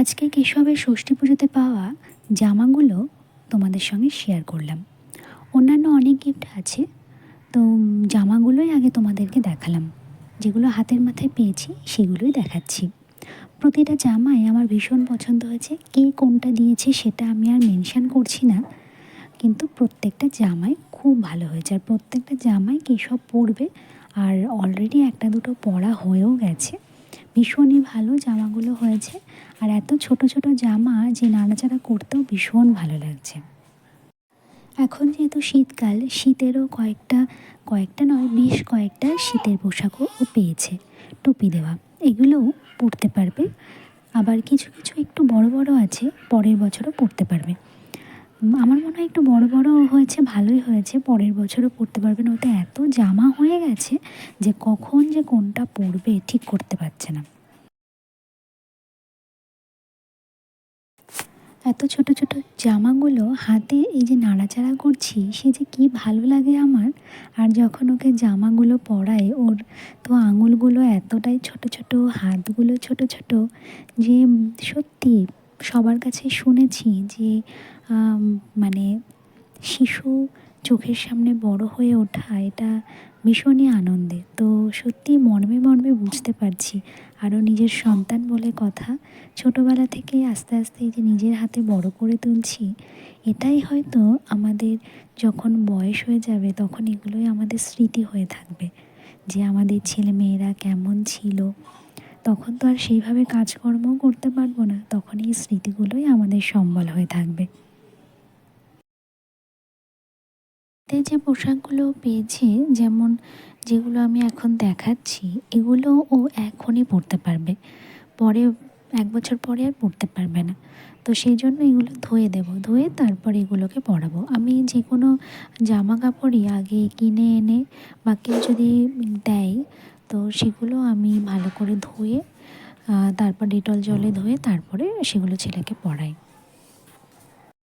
আজকে কেশবের ষষ্ঠী পুজোতে পাওয়া জামাগুলো তোমাদের সঙ্গে শেয়ার করলাম। অন্যান্য অনেক গিফট আছে, তো জামাগুলোই আগে তোমাদেরকে দেখালাম। যেগুলো হাতের মাথায় পেয়েছি, সেগুলোই দেখাচ্ছি। প্রতিটা জামাই আমার ভীষণ পছন্দ হয়েছে, কে কোনটা দিয়েছে সেটা আমি আর মেনশান করছি না। কিন্তু প্রত্যেকটা জামাই খুব ভালো হয়েছে, আর প্রত্যেকটা জামাই কেশব পরবে, আর অলরেডি একটা দুটো পরা হয়েও গেছে। ভীষণই ভালো জামাগুলো হয়েছে। আর এত ছোট ছোট জামা যে নাড়াচাড়া করতেও ভীষণ ভালো লাগছে। এখন যেহেতু শীতকাল, শীতেরও কয়েকটা কয়েকটা নয়, বেশ কয়েকটা শীতের পোশাকও পেয়েছে টুপি দেওয়া। এগুলোও পরতে পারবে। আবার কিছু কিছু একটু বড় বড় আছে, পরের বছরও পরতে পারবে। আমার মনে হয় একটু বড় বড় হয়েছে, ভালোই হয়েছে। পরের বছরও পরতে পারবে না ওতে এত জামা হয়ে গেছে যে কখন যে কোনটা পরবে ঠিক করতে পারছে না। এত ছোট ছোট জামাগুলো হাতে এই যে নাড়াচাড়া করছি, সে যে কি ভালো লাগে আমার। আর যখন ওকে জামাগুলো পরায় ওর তো আঙুলগুলো এতটাই ছোট ছোট, হাতগুলো ছোট ছোট যে সত্যি সবার কাছে শুনেছি যে মানে শিশু চোখের সামনে বড় হয়ে ওঠা, এটা ভীষণই আনন্দের। তো সত্যি মর্মে মর্মে বুঝতে পারছি আরও নিজের সন্তান বলে কথা। ছোটোবেলা থেকে আস্তে আস্তে যে নিজের হাতে বড় করে তুলছি, এটাই হয়তো আমাদের যখন বয়স হয়ে যাবে তখন এগুলোই আমাদের স্মৃতি হয়ে থাকবে। যে আমাদের ছেলে মেয়েরা কেমন ছিল তখন তো আর সেইভাবে কাজকর্ম করতে পারব না। তখন এই স্মৃতিগুলোই আমাদের সম্বল হয়ে থাকবে। যে পোশাকগুলো পেয়েছে, যেমন যেগুলো আমি এখন দেখাচ্ছি এগুলো ও এখনই পরতে পারবে। পরে এক বছর পরে আর পড়তে পারবে না। তো সেই জন্য এগুলো ধুয়ে দেব, ধুয়ে তারপর এগুলোকে পরাবো আমি যে কোনো জামা কাপড়ই আগে কিনে এনে বা কেউ যদি দেয়, তো সেগুলো আমি ভালো করে ধুয়ে তারপর ডেটল জলে ধুয়ে তারপরে সেগুলো ছেলেকে পরাই